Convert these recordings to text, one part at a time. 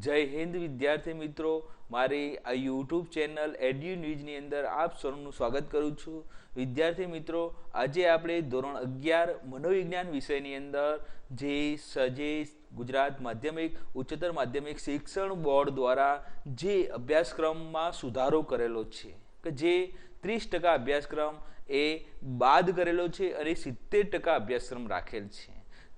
જય હિન્દ વિદ્યાર્થી મિત્રો. મારી આ યુટ્યુબ ચેનલ એડ્યુ ન્યૂઝની અંદર આપ સૌનું સ્વાગત કરું છું. વિદ્યાર્થી મિત્રો, આજે આપણે ધોરણ અગિયાર મનોવિજ્ઞાન વિષયની અંદર જે સજે ગુજરાત માધ્યમિક, ઉચ્ચતર માધ્યમિક શિક્ષણ બોર્ડ દ્વારા જે અભ્યાસક્રમમાં સુધારો કરેલો છે, કે જે ત્રીસ ટકા અભ્યાસક્રમ એ બાદ કરેલો છે અને સિત્તેર ટકા અભ્યાસક્રમ રાખેલ છે.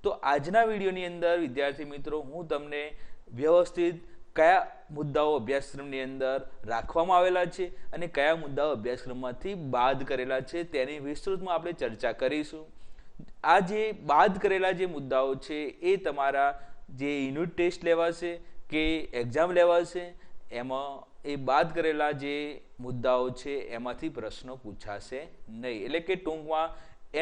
તો આજના વિડીયોની અંદર વિદ્યાર્થી મિત્રો, હું તમને વ્યવસ્થિત કયા મુદ્દાઓ અભ્યાસક્રમની અંદર રાખવામાં આવેલા છે અને કયા મુદ્દાઓ અભ્યાસક્રમમાંથી બાદ કરેલા છે તેની વિસ્તૃતમાં આપણે ચર્ચા કરીશું. આ જે બાદ કરેલા જે મુદ્દાઓ છે એ તમારા જે યુનિટ ટેસ્ટ લેવાશે કે એક્ઝામ લેવાશે, એમાં એ બાદ કરેલા જે મુદ્દાઓ છે એમાંથી પ્રશ્નો પૂછાશે નહીં. એટલે કે ટૂંકમાં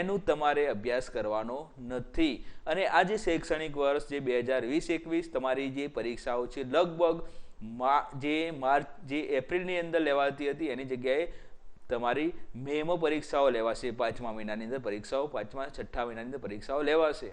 એનું તમારે અભ્યાસ કરવાનો નથી. અને આ જે શૈક્ષણિક વર્ષ જે બે હજાર વીસ એકવીસ તમારી જે પરીક્ષાઓ છે, લગભગ જે માર્ચ, જે એપ્રિલની અંદર લેવાતી હતી, એની જગ્યાએ તમારી મેમાં પરીક્ષાઓ લેવાશે. પાંચમા મહિનાની અંદર પરીક્ષાઓ, પાંચમા, છઠ્ઠા મહિનાની અંદર પરીક્ષાઓ લેવાશે.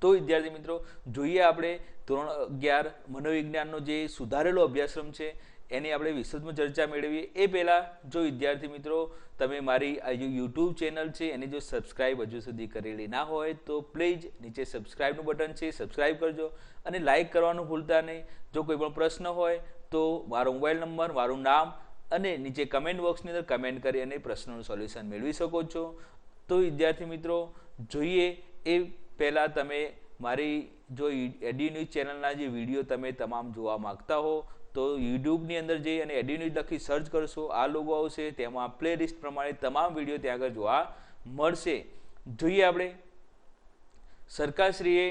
તો વિદ્યાર્થી મિત્રો, જોઈએ આપણે ધોરણ અગિયાર મનોવિજ્ઞાનનો જે સુધારેલો અભ્યાસક્રમ છે એની આપણે વિસ્તૃતમાં ચર્ચા મેળવીએ. એ પહેલાં જો વિદ્યાર્થી મિત્રો, તમે મારી આ યુટ્યુબ ચેનલ છે, એને જો સબસ્ક્રાઇબ હજુ સુધી કરેલી ના હોય, તો પ્લીઝ નીચે સબસ્ક્રાઇબનું બટન છે, સબસ્ક્રાઇબ કરજો અને લાઇક કરવાનું ભૂલતા નહીં. જો કોઈ પણ પ્રશ્ન હોય, તો મારો મોબાઈલ નંબર, મારું નામ અને નીચે કમેન્ટ બોક્સની અંદર કમેન્ટ કરી અને પ્રશ્નોનું સોલ્યુશન મેળવી શકો છો. તો વિદ્યાર્થી મિત્રો, જોઈએ એ પહેલાં તમે મારી જો એડી ન્યૂઝ ચેનલના જે વીડિયો તમે તમામ જોવા માગતા હો તો યુટ્યુબની અંદર જઈ અને એડિન્યુઝ લખી સર્ચ કરશો. આ લોગો આવશે, તેમાં પ્લે લિસ્ટ પ્રમાણે તમામ વીડિયો ત્યાં આગળ જોવા મળશે. જોઈએ આપણે. સરકારશ્રીએ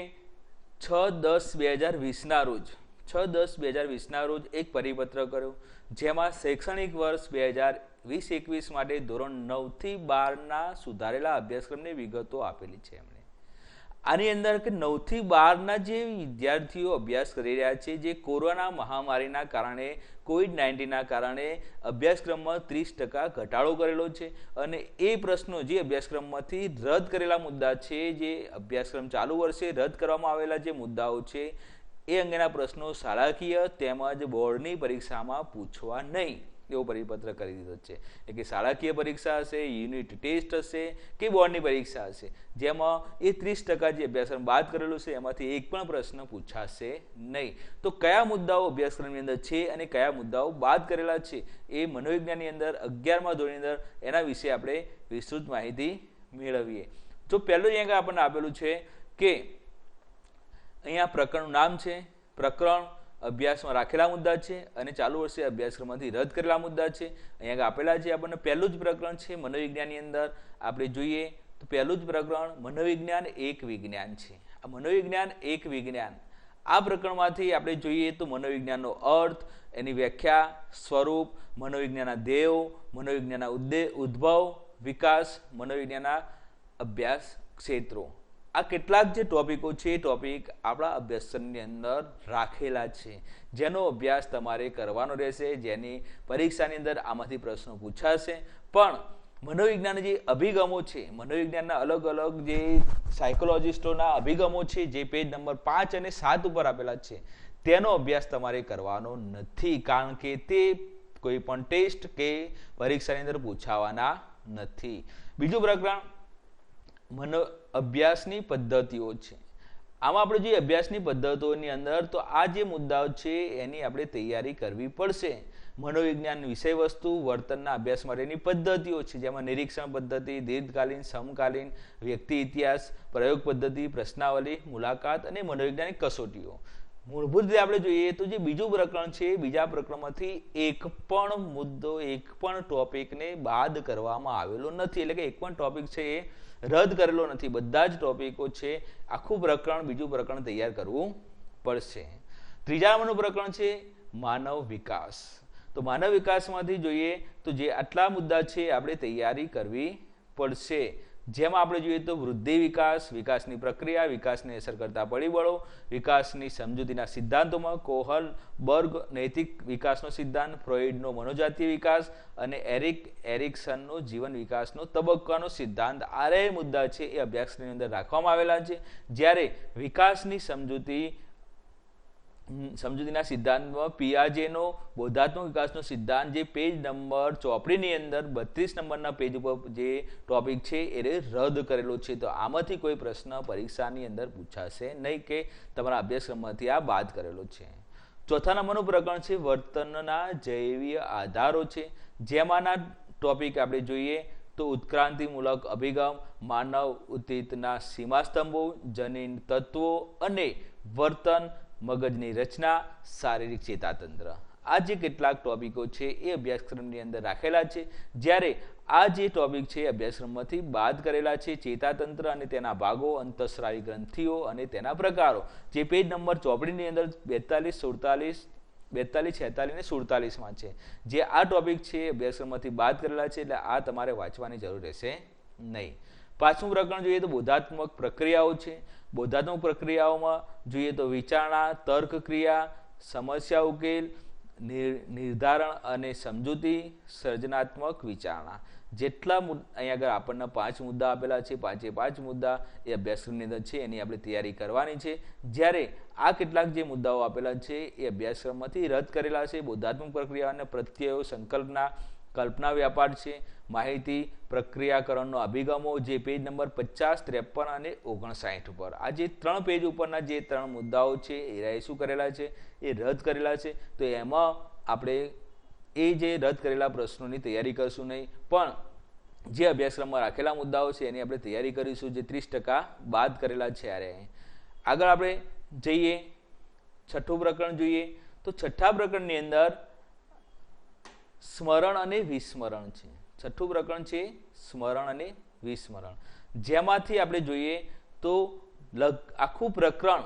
છ દસ બે હજાર વીસના રોજ, છ દસ બે હજાર વીસના રોજ એક પરિપત્ર કર્યો, જેમાં શૈક્ષણિક વર્ષ બે હજાર વીસ એકવીસ માટે ધોરણ નવથી બારના સુધારેલા અભ્યાસક્રમની વિગતો આપેલી છે એમણે. આની અંદર કે નવથી બારના જે વિદ્યાર્થીઓ અભ્યાસ કરી રહ્યા છે, જે કોરોના મહામારીના કારણે કોવિડ નાઇન્ટીનના કારણે અભ્યાસક્રમમાં ત્રીસ ટકા ઘટાડો કરેલો છે અને એ પ્રશ્નો જે અભ્યાસક્રમમાંથી રદ કરેલા મુદ્દા છે, જે અભ્યાસક્રમ ચાલુ વર્ષે રદ કરવામાં આવેલા જે મુદ્દાઓ છે, એ અંગેના પ્રશ્નો શાળાકીય તેમજ બોર્ડની પરીક્ષામાં પૂછવા નહીં. એવો પરિપત્ર કરી દીધો છે. એટલે કે શાળાકીય પરીક્ષા હશે, યુનિટ ટેસ્ટ હશે કે બોર્ડની પરીક્ષા હશે. જેમાં એ ત્રીસ ટકા જે અભ્યાસક્રમ બાદ કરેલું છે, એમાંથી એક પણ પ્રશ્ન પૂછાશે નહીં. તો કયા મુદ્દાઓ અભ્યાસક્રમની અંદર છે અને કયા મુદ્દાઓ બાદ કરેલા છે? એ મનોવિજ્ઞાનની અંદર અગિયારમા ધોરણની અંદર એના વિશે આપણે વિસ્તૃત માહિતી મેળવીએ. તો પહેલું અહીંયા આપણને આપેલું છે કે અહીંયા પ્રકરણનું નામ છે. પ્રકરણ અભ્યાસમાં રાખેલા મુદ્દા છે અને ચાલુ વર્ષે અભ્યાસક્રમમાંથી રદ કરેલા મુદ્દા છે. અહીંયા આપેલા છે, આપણને પહેલું જ પ્રકરણ છે મનોવિજ્ઞાનની અંદર. આપણે જોઈએ તો પહેલું જ પ્રકરણ મનોવિજ્ઞાન એક વિજ્ઞાન છે. આ મનોવિજ્ઞાન એક વિજ્ઞાન. આ પ્રકરણમાંથી આપણે જોઈએ તો મનોવિજ્ઞાનનો અર્થ, એની વ્યાખ્યા, સ્વરૂપ, મનોવિજ્ઞાનના દેવ, મનોવિજ્ઞાનના ઉદ્દે ઉદ્ભવ વિકાસ, મનોવિજ્ઞાનના અભ્યાસ ક્ષેત્રો. આ કેટલાક જે ટોપિકો છે એ ટોપિક આપણા અભ્યાસક્રમની અંદર રાખેલા છે. જેનો અભ્યાસ તમારે કરવાનો રહેશે, જેની પરીક્ષાની અંદર આમાંથી પ્રશ્નો પૂછાશે. પણ મનોવિજ્ઞાન જે અભિગમો છે, મનોવિજ્ઞાનના અલગ અલગ જે સાયકોલોજીસ્ટોના અભિગમો છે, જે પેજ નંબર પાંચ અને સાત ઉપર આપેલા છે, તેનો અભ્યાસ તમારે કરવાનો નથી. કારણ કે તે કોઈ પણ ટેસ્ટ કે પરીક્ષાની અંદર પૂછાવાના નથી. બીજું પ્રકરણ, મનો અભ્યાસની પદ્ધતિઓ છે. આમાં આપણે જોઈએ અભ્યાસની પદ્ધતિઓની અંદર તો આ જે મુદ્દાઓ છે એની આપણે તૈયારી કરવી પડશે. મનોવિજ્ઞાન વિષય વસ્તુ, વર્તનના અભ્યાસ માટેની પદ્ધતિઓ છે, જેમાં નિરીક્ષણ પદ્ધતિ, દીર્ઘકાલીન, સમકાલીન, વ્યક્તિ ઇતિહાસ, પ્રયોગ પદ્ધતિ, પ્રશ્નાવલી, મુલાકાત અને મનોવૈજ્ઞાનિક કસોટીઓ. મૂળભૂત રીતે આપણે જોઈએ તો જે બીજું પ્રકરણ છે, બીજા પ્રકરણમાંથી એક પણ મુદ્દો, એક પણ ટોપિકને બાદ કરવામાં આવેલો નથી. એટલે કે એક પણ ટોપિક છે એ રદ કરેલો નથી. બધા જ ટોપિકો છે, આખું પ્રકરણ, બીજું પ્રકરણ તૈયાર કરવું પડશે. ત્રીજાનું પ્રકરણ છે, માનવ વિકાસ. તો માનવ વિકાસમાંથી જોઈએ તો જે આટલા મુદ્દા છે, આપણે તૈયારી કરવી પડશે. જેમાં આપણે જોઈએ તો વૃદ્ધિ વિકાસ, વિકાસની પ્રક્રિયા, વિકાસને અસર કરતા પરિબળો, વિકાસની સમજૂતીના સિદ્ધાંતોમાં કોહલ, બર્ગ, નૈતિક વિકાસનો સિદ્ધાંત ફ્રોઇડનો મનોજાતીય વિકાસ અને એરિક એરિક્સનનો જીવન વિકાસનો તબક્કાનો સિદ્ધાંત. આરે મુદ્દા છે એ અભ્યાસની અંદર રાખવામાં આવેલા છે. જ્યારે વિકાસની સમજૂતી સમજૂતીના સિદ્ધાંતમાં પિયાજેનો બોધાત્મક વિકાસનો સિદ્ધાંત જે પેજ નંબર ચોપડીની અંદર બત્રીસ નંબરના પેજ ઉપર જે ટોપિક છે એ રદ કરેલો છે. તો આમાંથી કોઈ પ્રશ્ન પરીક્ષાની અંદર પૂછાશે નહીં કે તમારા અભ્યાસક્રમમાંથી આ બાદ કરેલો છે. ચોથા નંબરનું પ્રકરણ છે, વર્તનના જૈવીય આધારો છે. જેમાંના ટોપિક આપણે જોઈએ તો ઉત્ક્રાંતિમૂલક અભિગમ, માનવ ઉત્તિતના સીમાસ્તંભો, જનીન તત્વો અને વર્તન મગજની રચના, શારીરિક ચેતાતંત્ર. આ જે કેટલાક ટોપિકો છે એ અભ્યાસક્રમની અંદર રાખેલા છે. જ્યારે આ જે ટોપિક છે અભ્યાસક્રમમાંથી બાદ કરેલા છે ચેતાતંત્ર અને તેના ભાગો, અંતઃસ્રાવી ગ્રંથિઓ અને તેના પ્રકારો. જે પેજ નંબર ચોપડીની અંદર બેતાલીસ, સુડતાલીસ, બેતાલીસ, છેતાલીસ ને સુડતાલીસમાં છે. જે આ ટોપિક છે અભ્યાસક્રમમાંથી બાદ કરેલા છે એટલે આ તમારે વાંચવાની જરૂર રહેશે નહીં. પાંચમું પ્રકરણ જોઈએ તો બોધાત્મક પ્રક્રિયાઓ છે. બોધાત્મક પ્રક્રિયાઓમાં જોઈએ તો વિચારણા, તર્ક ક્રિયા, સમસ્યા ઉકેલ, નિર- નિર્ધારણ અને સમજૂતી, સર્જનાત્મક વિચારણા. જેટલા અહીંયા આગળ આપણને પાંચ મુદ્દા આપેલા છે. પાંચે પાંચ મુદ્દા એ અભ્યાસક્રમની અંદર છે. એની આપણે તૈયારી કરવાની છે. જ્યારે આ કેટલાક જે મુદ્દાઓ આપેલા છે એ અભ્યાસક્રમમાંથી રદ કરેલા છે. બોધાત્મક પ્રક્રિયા અને પ્રત્યયો સંકલ્પના કલ્પના વ્યાપાર છે. માહિતી પ્રક્રિયાકરણનો અભિગમો જે પેજ નંબર પચાસ ત્રેપન અને ઓગણસાઠ ઉપર. આ જે ત્રણ પેજ ઉપરના જે ત્રણ મુદ્દાઓ છે, એ શું કરેલા છે? એ રદ કરેલા છે. તો એમાં આપણે એ જે રદ કરેલા પ્રશ્નોની તૈયારી કરશું નહીં. પણ જે અભ્યાસક્રમમાં રાખેલા મુદ્દાઓ છે, એની આપણે તૈયારી કરીશું જે ત્રીસ ટકા બાદ કરેલા છે ત્યારે આગળ આપણે જઈએ. છઠ્ઠું પ્રકરણ જોઈએ. તો છઠ્ઠા પ્રકરણની અંદર સ્મરણ અને વિસ્મરણ છે. છઠ્ઠું પ્રકરણ છે સ્મરણ અને વિસ્મરણ. જેમાંથી આપણે જોઈએ તો આખું પ્રકરણ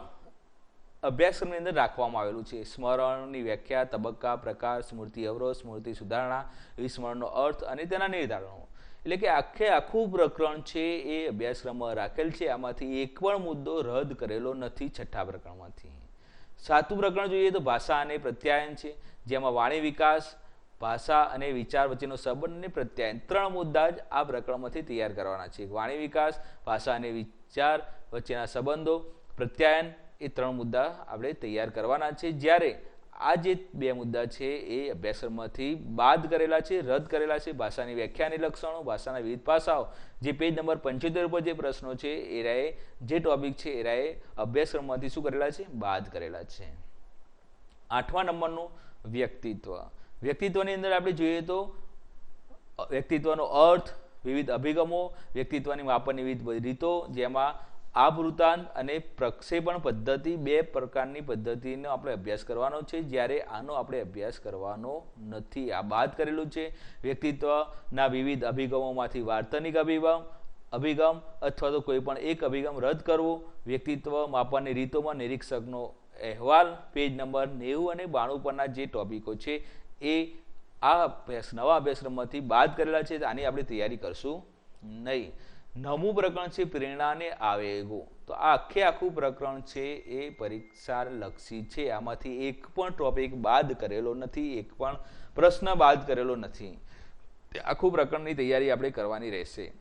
અભ્યાસક્રમની અંદર રાખવામાં આવેલું છે. સ્મરણની વ્યાખ્યા, તબક્કા પ્રકાર સ્મૃતિ અવરોધ સ્મૃતિ સુધારણા, વિસ્મરણનો અર્થ અને તેના નિર્ધારણો. એટલે કે આખે આખું પ્રકરણ છે એ અભ્યાસક્રમમાં રાખેલ છે. આમાંથી એક પણ મુદ્દો રદ કરેલો નથી છઠ્ઠા પ્રકરણમાંથી. સાતું પ્રકરણ જોઈએ તો ભાષા અને પ્રત્યાયન છે. જેમાં વાણી વિકાસ ભાષા અને વિચાર વચ્ચેનો સંબંધ અને પ્રત્યાયન. ત્રણ મુદ્દા જ આ પ્રકરણમાંથી તૈયાર કરવાના છે. વાણી વિકાસ, ભાષા અને વિચાર વચ્ચેના સંબંધો. પ્રત્યાયન એ ત્રણ મુદ્દા આપણે તૈયાર કરવાના છે. જ્યારે આ જે બે મુદ્દા છે એ અભ્યાસક્રમમાંથી બાદ કરેલા છે, રદ કરેલા છે. ભાષાની વ્યાખ્યાની લક્ષણો, ભાષાના વિવિધ પાસાઓ. જે પેજ નંબર પંચોતેર પર જે પ્રશ્નો છે, એ રાએ જે ટોપિક છે, એ રાએ અભ્યાસક્રમમાંથી શું કરેલા છે? બાદ કરેલા છે. આઠમા નંબરનું વ્યક્તિત્વ. વ્યક્તિત્વની અંદર આપણે જોઈએ તો વ્યક્તિત્વનો અર્થ, વિવિધ અભિગમો, વ્યક્તિત્વની માપનની વિવિધ રીતો, જેમાં આવૃતાંત અને પ્રક્ષેપણ પદ્ધતિ બે પ્રકારની પદ્ધતિનો આપણે અભ્યાસ કરવાનો છે. જ્યારે આનો આપણે અભ્યાસ કરવાનો નથી. આ બાદ કરેલું છે. વ્યક્તિત્વના વિવિધ અભિગમોમાંથી વાર્તનિક અભિગમ અભિગમ અથવા તો કોઈ પણ એક અભિગમ રદ કરવો. વ્યક્તિત્વ માપનની રીતોમાં નિરીક્ષકનો અહેવાલ, પેજ નંબર નેવું અને બાણું પરના જે ટોપિકો છે એ આ અભ્યાસ, નવા અભ્યાસક્રમમાંથી બાદ કરેલા છે આની આપણે તૈયારી કરશું નહીં. નવમું પ્રકરણ છે, પ્રેરણાને આવેગો. તો આ આખે આખું પ્રકરણ છે, એ પરીક્ષા લક્ષી છે. આમાંથી એક પણ ટોપિક બાદ કરેલો નથી, એક પણ પ્રશ્ન બાદ કરેલો નથી. આખું પ્રકરણની તૈયારી આપણે કરવાની રહેશે.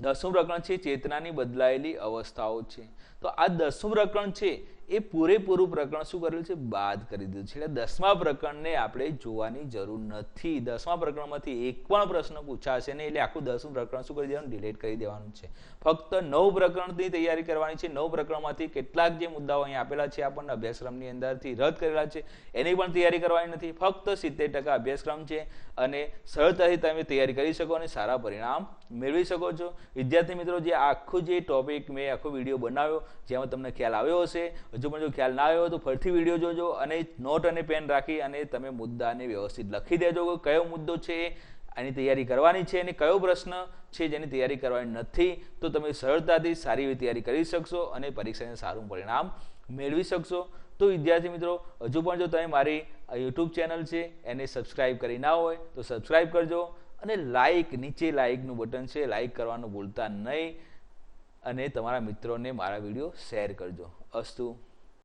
દસમું પ્રકરણ છે, ચેતનાની બદલાયેલી અવસ્થાઓ છે. તો આ દસમું પ્રકરણ છે એ પૂરેપૂરું પ્રકરણ શું કરેલું છે? બાદ કરી દીધું. છે એટલે દસમા પ્રકરણને આપણે જોવાની જરૂર નથી. દસમા પ્રકરણમાંથી એક પણ પ્રશ્ન પૂછાશે નહીં. એટલે આખું દસમું પ્રકરણ શું કરી દેવાનું? ડિલીટ કરી દેવાનું છે. ફક્ત નવ પ્રકરણની તૈયારી કરવાની છે. નવ પ્રકરણમાંથી કેટલાક જે મુદ્દાઓ અહીં આપેલા છે આપણને અભ્યાસક્રમની અંદરથી રદ કરેલા છે. એની પણ તૈયારી કરવાની નથી. ફક્ત સિત્તેર ટકા અભ્યાસક્રમ છે અને સરળતાથી તમે તૈયારી કરી શકો અને સારા પરિણામ મેળવી શકો છો. વિદ્યાર્થી મિત્રો, જે આખું જે ટોપિક મેં આખો વીડિયો બનાવ્યો, જેમાં તમને ખ્યાલ આવ્યો હશે હજુ પણ જો ખ્યાલ ના આવ્યો તો ફરીથી વીડિયો જોજો અને નોટ અને પેન રાખી અને તમે મુદ્દાને વ્યવસ્થિત લખી દેજો કે કયો મુદ્દો છે, આની તૈયારી કરવાની છે અને કયો પ્રશ્ન છે જેની તૈયારી કરવાની નથી, તો તમે સરળતાથી સારી એવી તૈયારી કરી શકશો અને પરીક્ષાને સારું પરિણામ મેળવી શકશો. તો વિદ્યાર્થી મિત્રો, હજુ પણ જો તમે મારી યુટ્યુબ ચેનલ છે, એને સબસ્ક્રાઇબ કરી ના હોય તો સબસ્ક્રાઇબ કરજો અને લાઇક, નીચે લાઇકનું બટન છે, લાઇક કરવાનું ભૂલતા નહીં અને તમારા મિત્રોને મારા વીડિયો શેર કરજો. અસ્તુ.